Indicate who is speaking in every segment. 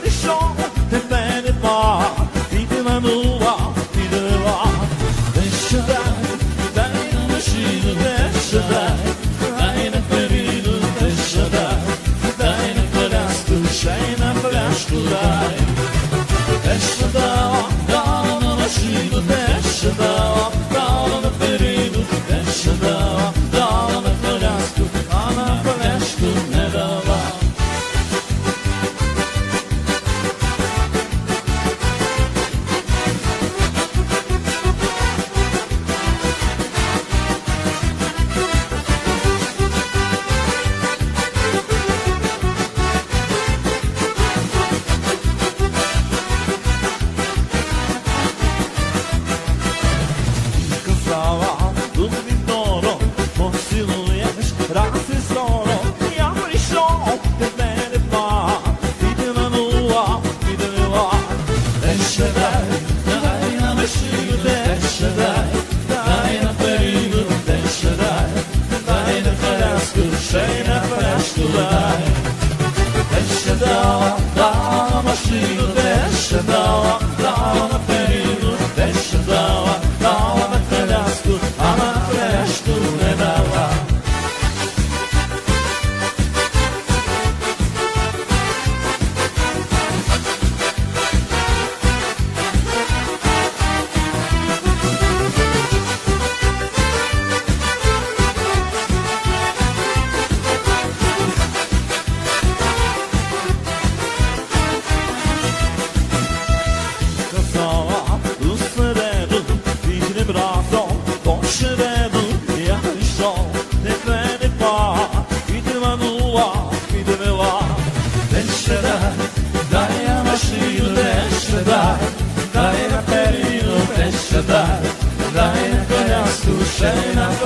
Speaker 1: прийшов, тебе нема, підманула, підвела. Де ще дай, дай на машину, де на ще дай, на коляску, ще й на пляшку дай. Де ще дала, дала на машину, де ще дала, дала на перину, де ще дала машину, де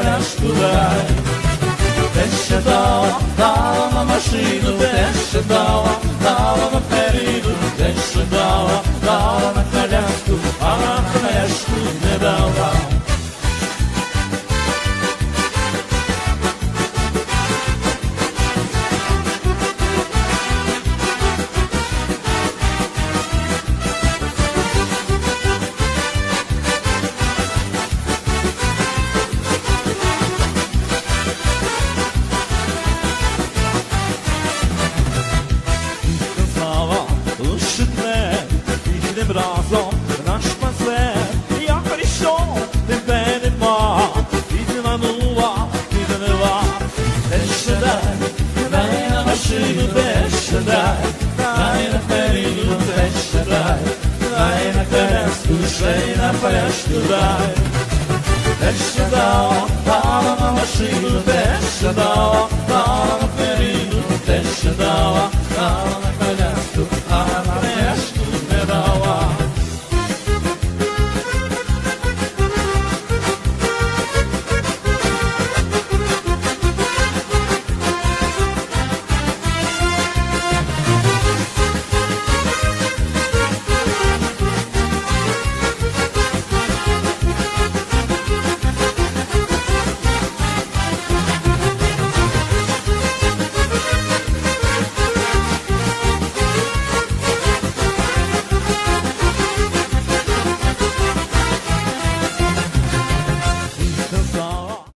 Speaker 1: й на пляшку дай. Ще дала, дала на машину, те ще дала, дала на перину, де ще дала, дала на коляску, а на пляшку не дала. Коляску, ще й на пляшку дай. Де ще дала, дала на машину, де